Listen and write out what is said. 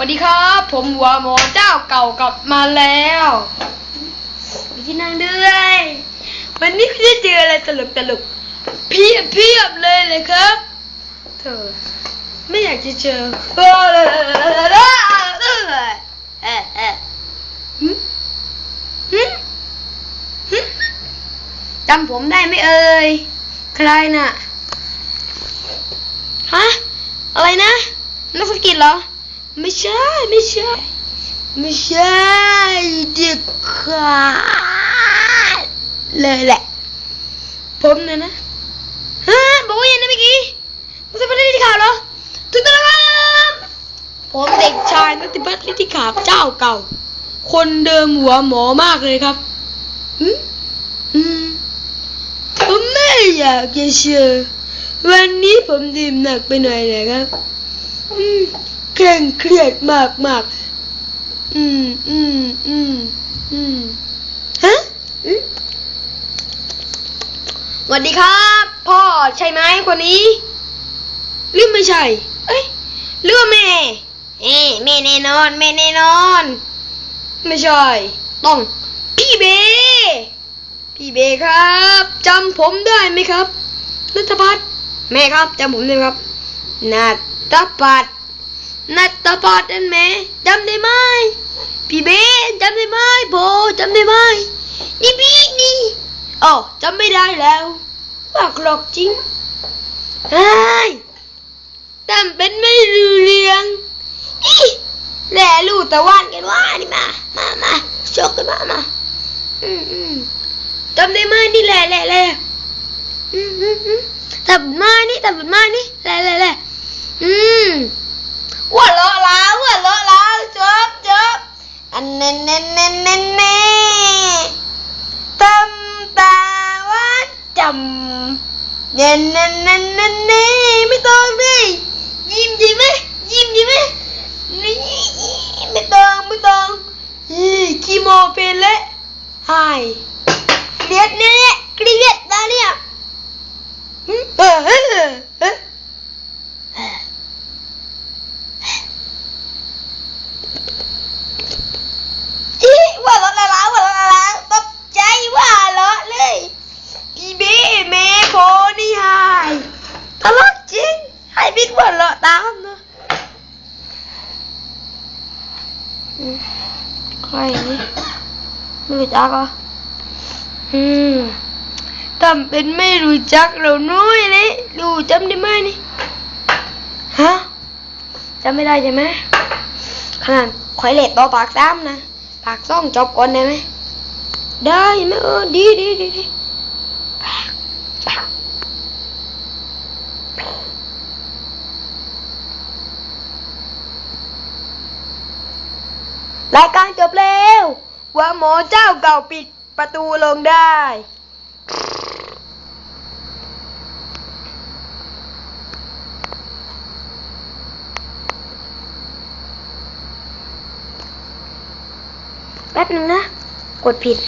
สวัสดีครับ ผมหัวหมอเจ้าเก่ากลับมาแล้วมีที่นั่งด้วย วันนี้พี่จะเจออะไรตลกตลกเพียบเพียบเลยเลยครับ เธอ ไม่อยากจะเจอเออเออเออเออเออเออหึหึหึจำผมได้ไหมเอ่ย ใครน่ะ ฮะ อะไรนะ นักธุรกิจเหรอ ไม่ใช่ ไม่ใช่ ไม่ใช่เด็กขาดเลยแหละ ผมนี่ยนะฮะบอกว่าอย่างนั้นเมื่อกี้ม่ใช่ประเด็นที่ข่าวเหรอถูกต้องครับผมเด็กชายนัติพัฒน์ลิทธิขาบเจ้าเก่า คนเดิมหัวหมอมากเลยครับอืมอืมผมไม่อยากจะเชื่อวันนี้ผมดื่มหนักไปหน่อยนะครับ อืม เคร่งเครียดมากมากๆอืมอืมอืมอืมฮะอืมสวัสดีครับ พ่อใช่ไหมคนนี้หรือไม่ใช่ เอ้ยหรือว่าแม่เอ้แม่แน่นอนแม่แน่นอน ไม่ใช่ ต้อง พี่เบ พี่เบครับจำผมได้ไหมครับนัทพัฒน์แม่ครับจำผมได้ไหมครับนัทพัฒน์ นัทพัฒน์นั่นแม่จำได้ไหมพี่เบจำได้ไหมโบจำได้ไหมนี่พี่นี่อ๋อจำไม่ได้แล้วว่าหลอกจริงเฮ้ยจำเป็นไม่รู้เรื่องอีแหล่ลูกตะวันกันว่านี่มา มามาชกกันมามาอืมอืมจำได้ไหมนี่แหละแหละแหละอืมอืมอืมทำมานี่ทำมานี่แหละแหละแหล เน่นเน่นเน่นเน่นเน่ไม่ต้องเลยยิ้มดีไหมยิ้มดีไหมนี่ไม่ต้องไม่ต้องยี่คีโมเป็นและหายเลียดเนี่ยเครียดนะเนี่ยหึเออเออเออเอออีว่าละละละว่าละละละตกใจว่าละเลยพี่เบ้เมโคนี่หายตลกจริง ให้บิ๊กว่าละตามนะอืม ใครนี่ไม่รู้จักเหรอะอืมทำเป็นไม่รู้จักเราน้อยเลยรู้จำได้ไหมนี่ฮะจำไม่ได้ใช่ไหมขนาดข่อยเลดต่อปากซ้ำนะ ปากซ่องจบก่อนได้ไหมได้ไหมเออดีดีดีดี รายการจบแล้วว่าหมอเจ้าเก่าปิดประตูลงได้ แป๊บนึงนะ กดผิด